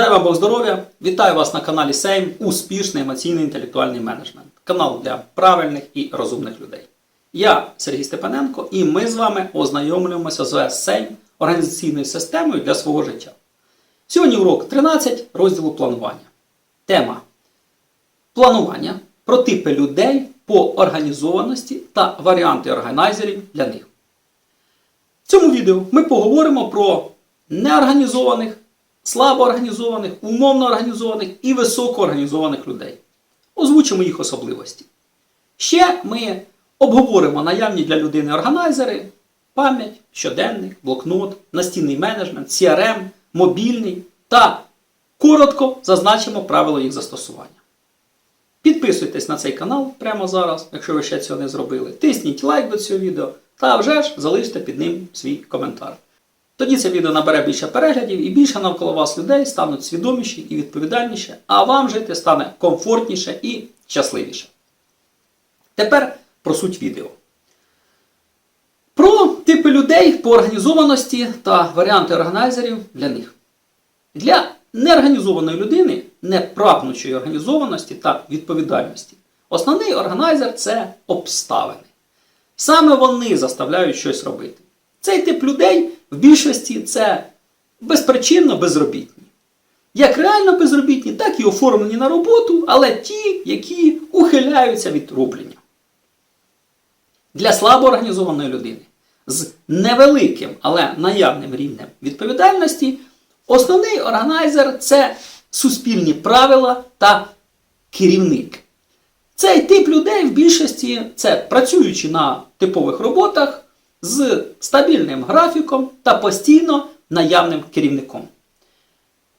Дай вам Бог здоров'я! Вітаю вас на каналі Сейм Успішний емоційний інтелектуальний менеджмент. Канал для правильних і розумних людей. Я Сергій Степаненко і ми з вами ознайомлюємося з Сейм організаційною системою для свого життя. Сьогодні урок 13 розділу планування. Тема планування про типи людей по організованості та варіанти органайзерів для них. В цьому відео ми поговоримо про неорганізованих, слабоорганізованих, умовно організованих і високоорганізованих людей. Озвучимо їх особливості. Ще ми обговоримо наявні для людини органайзери, пам'ять, щоденник, блокнот, настінний менеджмент, CRM, мобільний та коротко зазначимо правила їх застосування. Підписуйтесь на цей канал прямо зараз, якщо ви ще цього не зробили. Тисніть лайк до цього відео та вже ж залиште під ним свій коментар. Тоді це відео набере більше переглядів і більше навколо вас людей стануть свідоміші і відповідальніші, а вам жити стане комфортніше і щасливіше. Тепер про суть відео. Про типи людей по організованості та варіанти органайзерів для них. Для неорганізованої людини, не прагнучої організованості та відповідальності, основний органайзер це обставини. Саме вони заставляють щось робити. Цей тип людей в більшості це безпричинно безробітні. Як реально безробітні, так і оформлені на роботу, але ті, які ухиляються від рублення. Для слабоорганізованої людини з невеликим, але наявним рівнем відповідальності основний органайзер це суспільні правила та керівник. Цей тип людей в більшості це працюючи на типових роботах з стабільним графіком та постійно наявним керівником.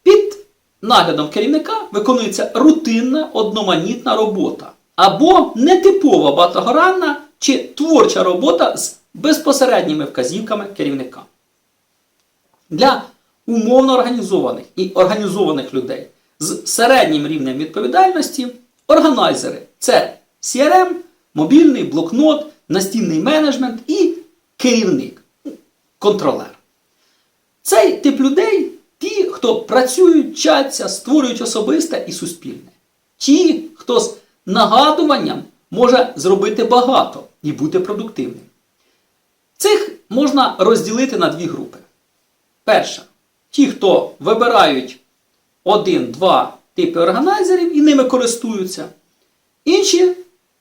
Під наглядом керівника виконується рутинна одноманітна робота або нетипова багатогранна чи творча робота з безпосередніми вказівками керівника. Для умовно організованих і організованих людей з середнім рівнем відповідальності органайзери це CRM, мобільний блокнот, настінний менеджмент і керівник, контролер. Цей тип людей ті, хто працюють, вчаться, створюють особисте і суспільне. Ті, хто з нагадуванням може зробити багато і бути продуктивним. Цих можна розділити на дві групи. Перша ті, хто вибирають один-два типи органайзерів і ними користуються. Інші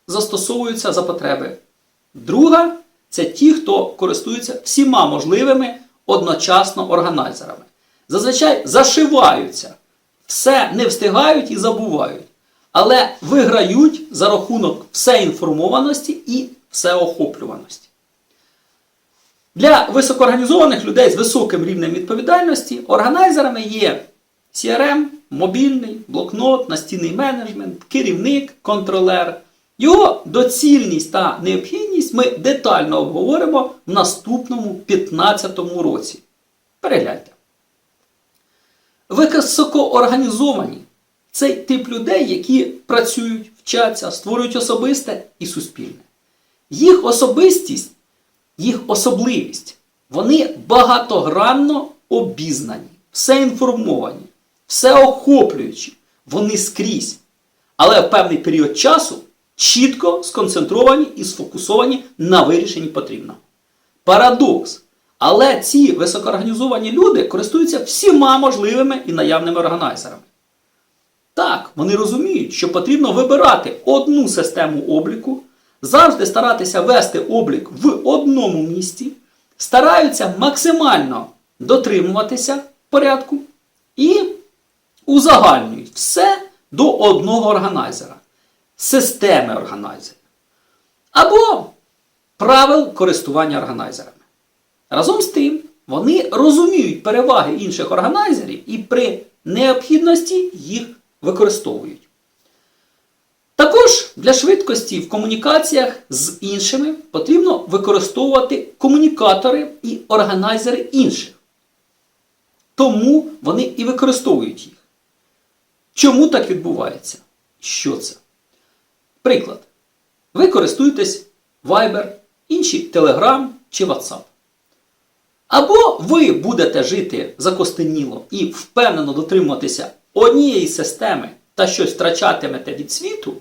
застосовуються за потреби. Друга це ті, хто користуються всіма можливими одночасно органайзерами. Зазвичай зашиваються, все не встигають і забувають, але виграють за рахунок всеінформованості і всеохоплюваності. Для високоорганізованих людей з високим рівнем відповідальності органайзерами є CRM, мобільний, блокнот, настінний менеджмент, керівник, контролер. Його доцільність та необхідність ми детально обговоримо в наступному 15 році. Перегляньте. Високоорганізовані цей тип людей, які працюють, вчаться, створюють особисте і суспільне. Їх особистість, їх особливість, вони багатогранно обізнані, всеінформовані, всеохоплюючі, вони скрізь. Але в певний період часу чітко сконцентровані і сфокусовані на вирішенні потрібного. Парадокс. Але ці високоорганізовані люди користуються всіма можливими і наявними органайзерами. Так, вони розуміють, що потрібно вибирати одну систему обліку, завжди старатися вести облік в одному місці, стараються максимально дотримуватися порядку і узагальнюють все до одного органайзера, системи органайзерів або правил користування органайзерами. Разом з тим, вони розуміють переваги інших органайзерів і при необхідності їх використовують. Також для швидкості в комунікаціях з іншими потрібно використовувати комунікатори і органайзери інших. Тому вони і використовують їх. Чому так відбувається? Що це? Приклад. Ви користуєтесь Viber, інші Telegram чи WhatsApp. Або ви будете жити закостеніло і впевнено дотримуватися однієї системи та щось втрачатимете від світу,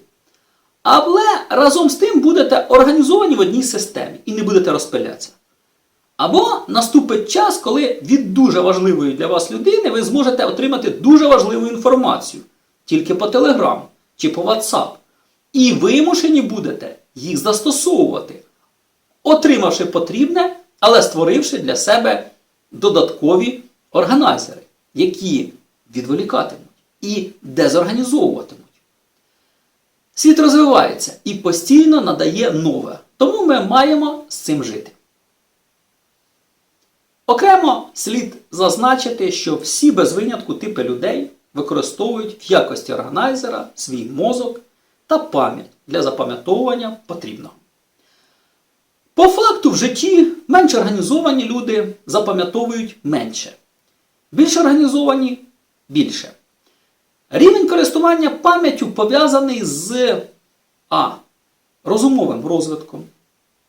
але разом з тим будете організовані в одній системі і не будете розпилятися. Або наступить час, коли від дуже важливої для вас людини ви зможете отримати дуже важливу інформацію тільки по Telegram чи по WhatsApp. І вимушені будете їх застосовувати, отримавши потрібне, але створивши для себе додаткові органайзери, які відволікатимуть і дезорганізовуватимуть. Світ розвивається і постійно надає нове, тому ми маємо з цим жити. Окремо слід зазначити, що всі без винятку типи людей використовують в якості органайзера свій мозок та пам'ять для запам'ятовування потрібного. По факту в житті менш організовані люди запам'ятовують менше. Більш організовані більше. Рівень користування пам'яттю пов'язаний з А. Розумовим розвитком,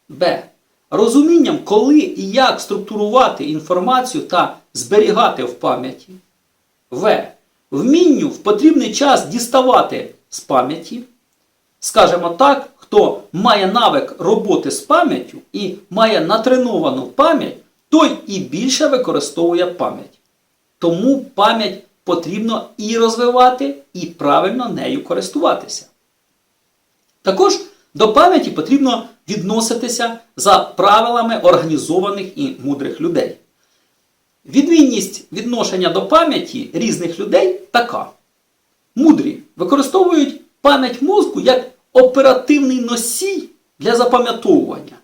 Б. Розумінням, коли і як структурувати інформацію та зберігати в пам'яті. В. Вмінню в потрібний час діставати з пам'яті. Скажемо так, хто має навик роботи з пам'яттю і має натреновану пам'ять, той і більше використовує пам'ять. Тому пам'ять потрібно і розвивати, і правильно нею користуватися. Також до пам'яті потрібно відноситися за правилами організованих і мудрих людей. Відмінність відношення до пам'яті різних людей така. Мудрі використовують пам'ять мозку як оперативний носій для запам'ятовування,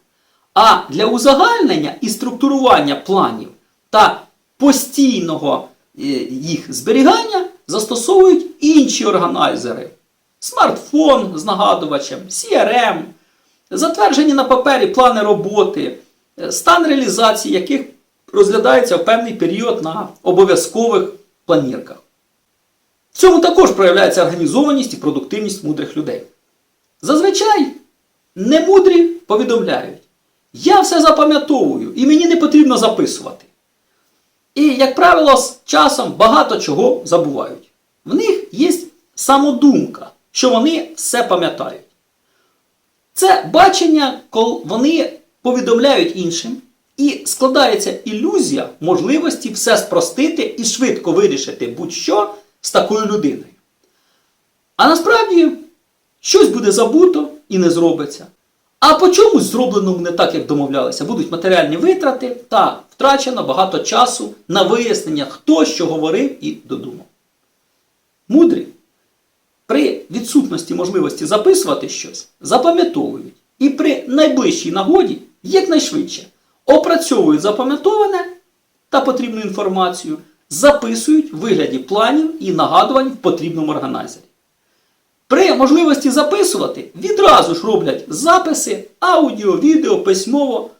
а для узагальнення і структурування планів та постійного е, їх зберігання застосовують інші органайзери. Смартфон з нагадувачем, CRM, затверджені на папері плани роботи, е, стан реалізації яких розглядається в певний період на обов'язкових планірках. В цьому також проявляється організованість і продуктивність мудрих людей. Зазвичай немудрі повідомляють, я все запам'ятовую і мені не потрібно записувати. І, як правило, з часом багато чого забувають. В них є самодумка, що вони все пам'ятають. Це бачення, коли вони повідомляють іншим, і складається ілюзія можливості все спростити і швидко вирішити будь-що з такою людиною. А насправді щось буде забуто і не зробиться. А по чомусь зробленому не так, як домовлялися, будуть матеріальні витрати та втрачено багато часу на вияснення, хто що говорив і додумав. Мудрі при відсутності можливості записувати щось запам'ятовують і при найближчій нагоді якнайшвидше опрацьовують запам'ятоване та потрібну інформацію, записують в вигляді планів і нагадувань в потрібному органайзері. При можливості записувати відразу ж роблять записи аудіо, відео, письмово,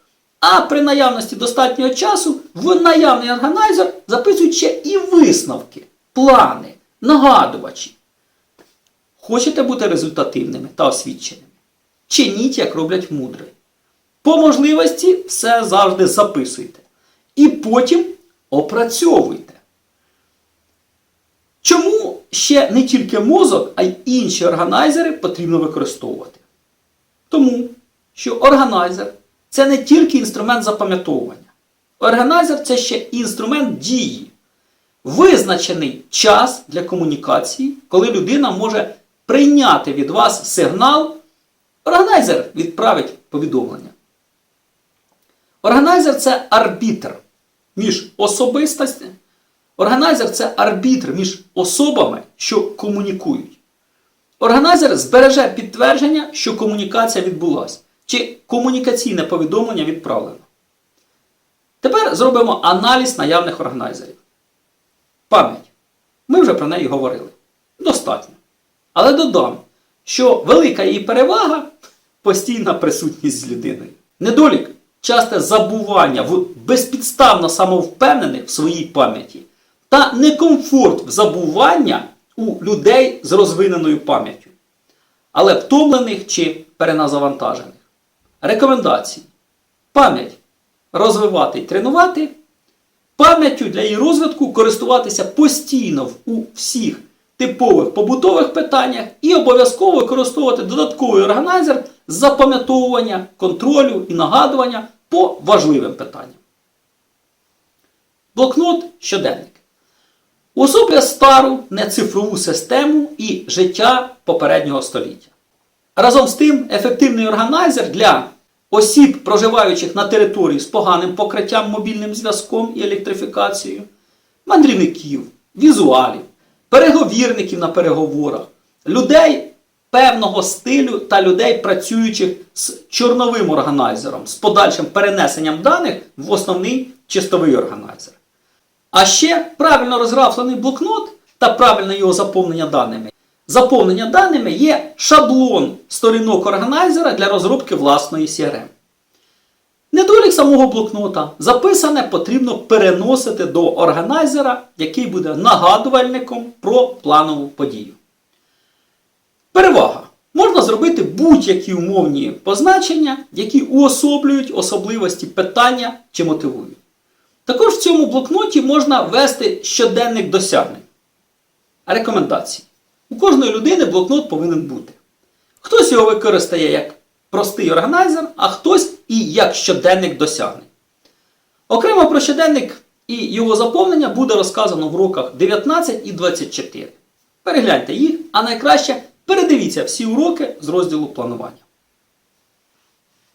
а при наявності достатнього часу в наявний органайзер записують ще і висновки, плани, нагадувачі. Хочете бути результативними та освіченими? Чиніть, як роблять мудрі. По можливості все завжди записуйте. І потім опрацьовуйте. Ще не тільки мозок, а й інші органайзери потрібно використовувати? Тому що органайзер це не тільки інструмент запам'ятовування. Органайзер це ще інструмент дії. Визначений час для комунікації, коли людина може прийняти від вас сигнал, органайзер відправить повідомлення. Органайзер це арбітр між особистостями. Органайзер це арбітр між особами, що комунікують. Органайзер збереже підтвердження, що комунікація відбулася, чи комунікаційне повідомлення відправлено. Тепер зробимо аналіз наявних органайзерів. Пам'ять. Ми вже про неї говорили. Достатньо. Але додам, що велика її перевага постійна присутність з людиною. Недолік часте забування в безпідставно самовпевнених в своїй пам'яті та некомфорт забування у людей з розвиненою пам'яттю, але втомлених чи переназавантажених. Рекомендації. Пам'ять розвивати і тренувати пам'яттю для її розвитку користуватися постійно у всіх типових побутових питаннях і обов'язково використовувати додатковий органайзер з запам'ятовування, контролю і нагадування по важливим питанням. Блокнот щоденник. Уособлює стару нецифрову систему і життя попереднього століття. Разом з тим, ефективний органайзер для осіб, проживаючих на території з поганим покриттям мобільним зв'язком і електрифікацією, мандрівників, візуалів, переговірників на переговорах, людей певного стилю та людей, працюючих з чорновим органайзером, з подальшим перенесенням даних в основний чистовий органайзер. А ще правильно розграфлений блокнот та правильне його заповнення даними. Заповнення даними є шаблон сторінок органайзера для розробки власної CRM. Недолік самого блокнота записане потрібно переносити до органайзера, який буде нагадувальником про планову подію. Перевага. Можна зробити будь-які умовні позначення, які уособлюють особливості питання чи мотивують. Також в цьому блокноті можна ввести щоденник досягнень. Рекомендації. У кожної людини блокнот повинен бути. Хтось його використає як простий органайзер, а хтось і як щоденник досягнень. Окремо про щоденник і його заповнення буде розказано в уроках 19 і 24. Перегляньте їх, а найкраще передивіться всі уроки з розділу планування.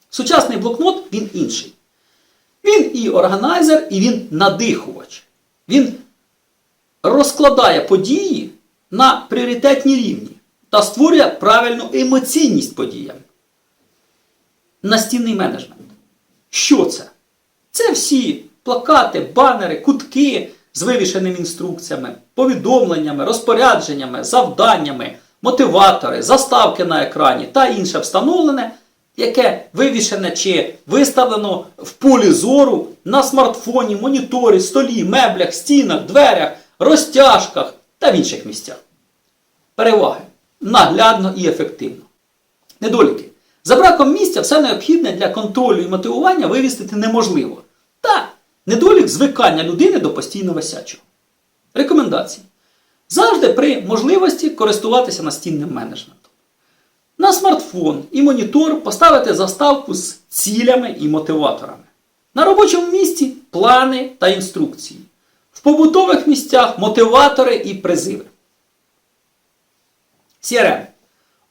Сучасний блокнот він інший. Він і органайзер, і він надихувач. Він розкладає події на пріоритетні рівні та створює правильну емоційність подіям. Настінний менеджмент. Що це? Це всі плакати, банери, кутки з вивішеними інструкціями, повідомленнями, розпорядженнями, завданнями, мотиватори, заставки на екрані та інше встановлене, яке вивішене чи виставлено в полі зору на смартфоні, моніторі, столі, меблях, стінах, дверях, розтяжках та в інших місцях. Переваги. Наглядно і ефективно. Недоліки. За браком місця все необхідне для контролю і мотивування вивістити неможливо. Та недолік звикання людини до постійно висячого. Рекомендації. Завжди при можливості користуватися настінним менеджментом. На смартфон і монітор поставити заставку з цілями і мотиваторами. На робочому місці плани та інструкції. В побутових місцях мотиватори і призиви. CRM.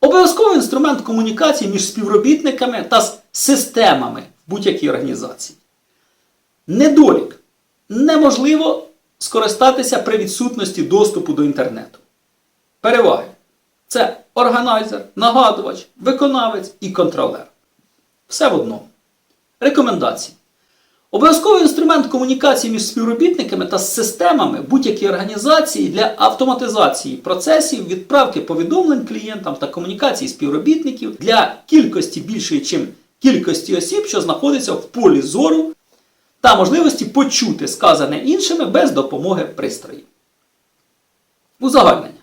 Обов'язковий інструмент комунікації між співробітниками та з системами в будь-якій організації. Недолік. Неможливо скористатися при відсутності доступу до інтернету. Переваги. Це органайзер, нагадувач, виконавець і контролер. Все в одному. Рекомендації. Обов'язковий інструмент комунікації між співробітниками та системами будь-якої організації для автоматизації процесів, відправки повідомлень клієнтам та комунікації співробітників для кількості більшої, ніж кількості осіб, що знаходяться в полі зору, та можливості почути сказане іншими без допомоги пристроїв. Узагальнення.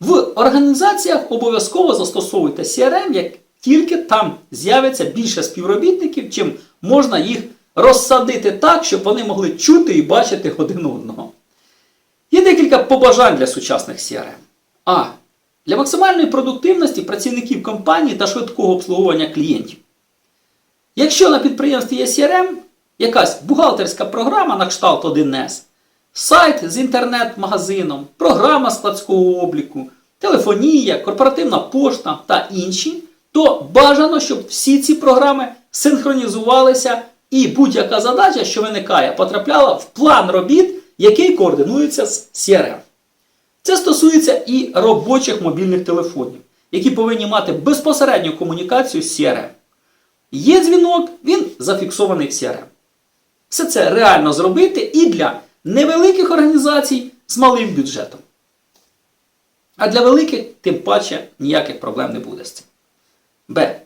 В організаціях обов'язково застосовуйте CRM, як тільки там з'явиться більше співробітників, чим можна їх розсадити так, щоб вони могли чути і бачити один одного. Є декілька побажань для сучасних CRM. А. Для максимальної продуктивності працівників компанії та швидкого обслуговування клієнтів. Якщо на підприємстві є CRM, якась бухгалтерська програма на кшталт 1С, сайт з інтернет-магазином, програма складського обліку, телефонія, корпоративна пошта та інші, то бажано, щоб всі ці програми синхронізувалися і будь-яка задача, що виникає, потрапляла в план робіт, який координується з CRM. Це стосується і робочих мобільних телефонів, які повинні мати безпосередню комунікацію з CRM. Є дзвінок, він зафіксований в CRM. Все це реально зробити і для невеликих організацій з малим бюджетом. А для великих, тим паче, ніяких проблем не буде з цим. Б.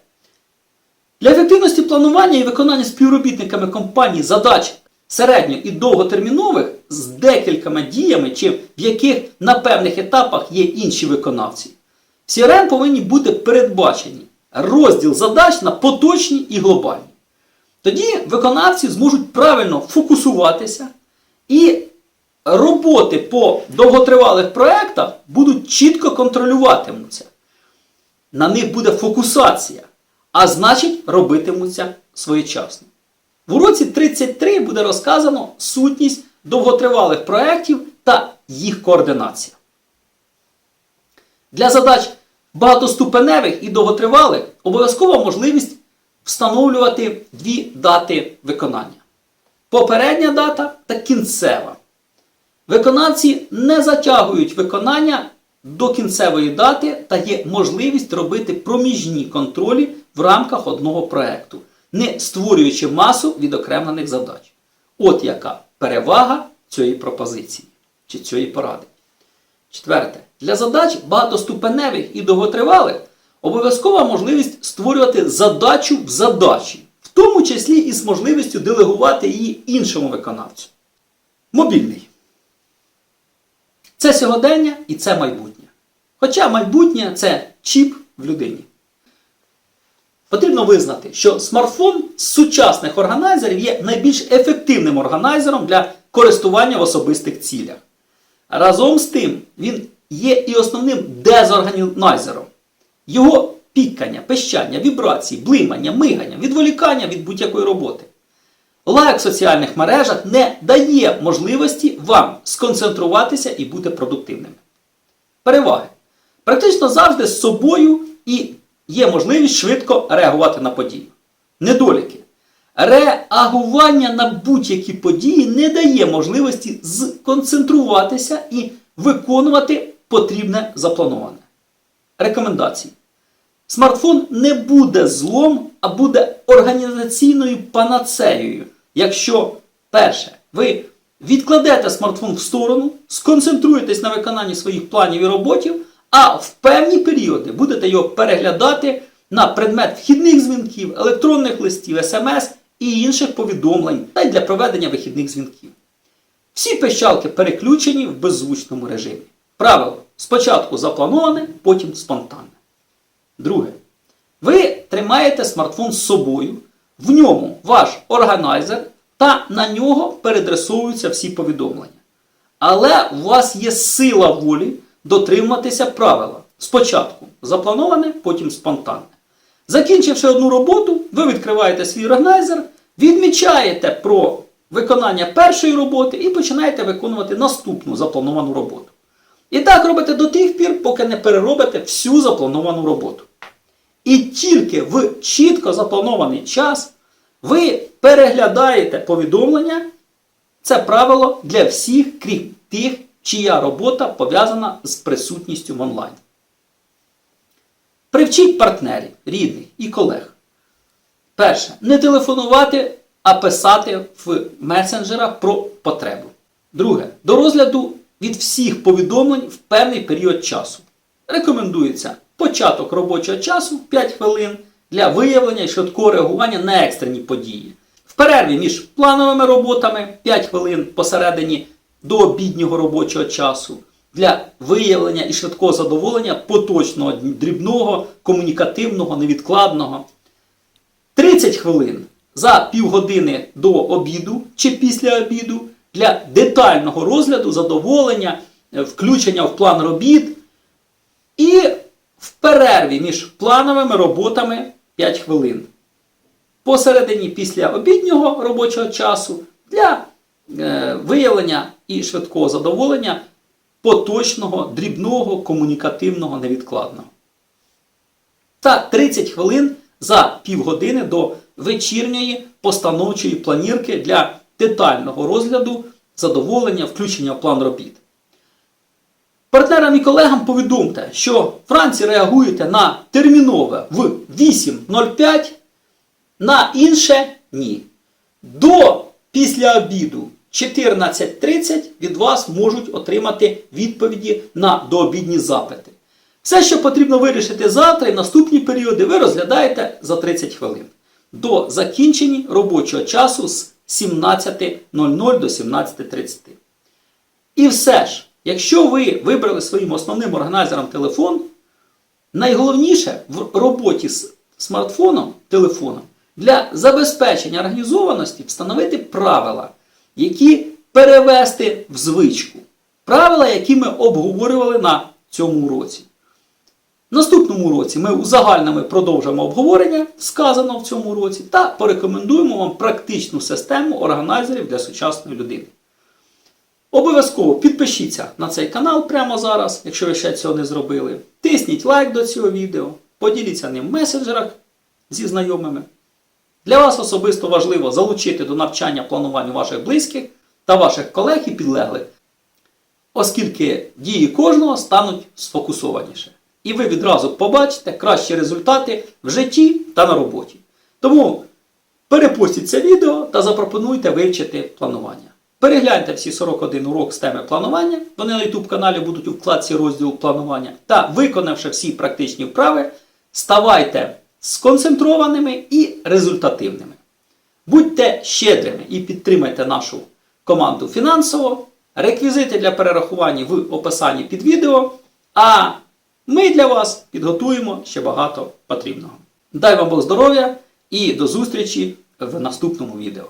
Для ефективності планування і виконання співробітниками компанії задач середньо і довготермінових з декількома діями, чи в яких на певних етапах є інші виконавці, в CRM повинні бути передбачені розділ задач на поточні і глобальні. Тоді виконавці зможуть правильно фокусуватися І роботи по довготривалих проєктах будуть чітко контролюватимуться. На них буде фокусація, а значить, робитимуться своєчасно. В уроці 33 буде розказано сутність довготривалих проєктів та їх координація. Для задач багатоступеневих і довготривалих обов'язкова можливість встановлювати дві дати виконання. Попередня дата та кінцева. Виконавці не затягують виконання до кінцевої дати та є можливість робити проміжні контролі в рамках одного проєкту, не створюючи масу відокремлених задач. От яка перевага цієї пропозиції чи цієї поради. Четверте. Для задач багатоступеневих і довготривалих обов'язкова можливість створювати задачу в задачі, в тому числі і з можливістю делегувати її іншому виконавцю. Мобільний. Це сьогодення і це майбутнє. Хоча майбутнє це чіп в людині. Потрібно визнати, що смартфон з сучасних органайзерів є найбільш ефективним органайзером для користування в особистих цілях. Разом з тим, він є і основним дезорганізером. Його пікання, пищання, вібрації, блимання, мигання, відволікання від будь-якої роботи. Лайк в соціальних мережах не дає можливості вам сконцентруватися і бути продуктивними. Переваги. Практично завжди з собою і є можливість швидко реагувати на події. Недоліки. Реагування на будь-які події не дає можливості сконцентруватися і виконувати потрібне заплановане. Рекомендації. Смартфон не буде злом, а буде організаційною панацеєю. Якщо, перше, ви відкладете смартфон в сторону, сконцентруєтесь на виконанні своїх планів і роботів, а в певні періоди будете його переглядати на предмет вхідних дзвінків, електронних листів, смс і інших повідомлень та й для проведення вихідних дзвінків. Всі пищалки переключені в беззвучному режимі. Правило: спочатку заплановане, потім спонтанне. Друге. Ви тримаєте смартфон з собою, в ньому ваш органайзер, та на нього передресовуються всі повідомлення. Але у вас є сила волі дотриматися правила. Спочатку заплановане, потім спонтанне. Закінчивши одну роботу, ви відкриваєте свій органайзер, відмічаєте про виконання першої роботи і починаєте виконувати наступну заплановану роботу. І так робите до тих пір, поки не переробите всю заплановану роботу. І тільки в чітко запланований час ви переглядаєте повідомлення. Це правило для всіх, крім тих, чия робота пов'язана з присутністю в онлайн. Привчіть партнерів, рідних і колег. Перше. Не телефонувати, а писати в месенджерах про потребу. Друге. До розгляду від всіх повідомлень в певний період часу. Рекомендується початок робочого часу 5 хвилин для виявлення і швидкого реагування на екстрені події. В перерві між плановими роботами 5 хвилин посередині до обіднього робочого часу для виявлення і швидкого задоволення поточного, дрібного, комунікативного, невідкладного. 30 хвилин за півгодини до обіду чи після обіду для детального розгляду, задоволення, е, включення в план робіт. І перерві між плановими роботами 5 хвилин. Посередині після обіднього робочого часу для е, виявлення і швидкого задоволення поточного, дрібного, комунікативного, невідкладного. Та 30 хвилин за півгодини до вечірньої постановчої планірки для детального розгляду, задоволення, включення в план робіт. Партнерам і колегам повідомте, що вранці реагуєте на термінове в 8.05, на інше ні. До після обіду 14.30 від вас можуть отримати відповіді на дообідні запити. Все, що потрібно вирішити завтра і наступні періоди, ви розглядаєте за 30 хвилин до закінчення робочого часу з 17.00 до 17.30. І все ж, якщо ви вибрали своїм основним органайзером телефон, найголовніше в роботі з смартфоном, телефоном для забезпечення організованості встановити правила, які перевести в звичку. Правила, які ми обговорювали на цьому уроці. В наступному році ми узагальними продовжимо обговорення, сказано в цьому році, та порекомендуємо вам практичну систему органайзерів для сучасної людини. Обов'язково підпишіться на цей канал прямо зараз, якщо ви ще цього не зробили. Тисніть лайк до цього відео, поділіться ним в месенджерах зі знайомими. Для вас особисто важливо залучити до навчання планувань ваших близьких та ваших колег і підлеглих, оскільки дії кожного стануть сфокусованіше. І ви відразу побачите кращі результати в житті та на роботі. Тому перепостіть це відео та запропонуйте вивчити планування. Перегляньте всі 41 урок з теми планування, вони на YouTube каналі будуть у вкладці розділу планування. Та виконавши всі практичні вправи, ставайте сконцентрованими і результативними. Будьте щедрими і підтримайте нашу команду фінансово. Реквізити для перерахування в описанні під відео. А ми для вас підготуємо ще багато потрібного. Дай вам Бог здоров'я і до зустрічі в наступному відео.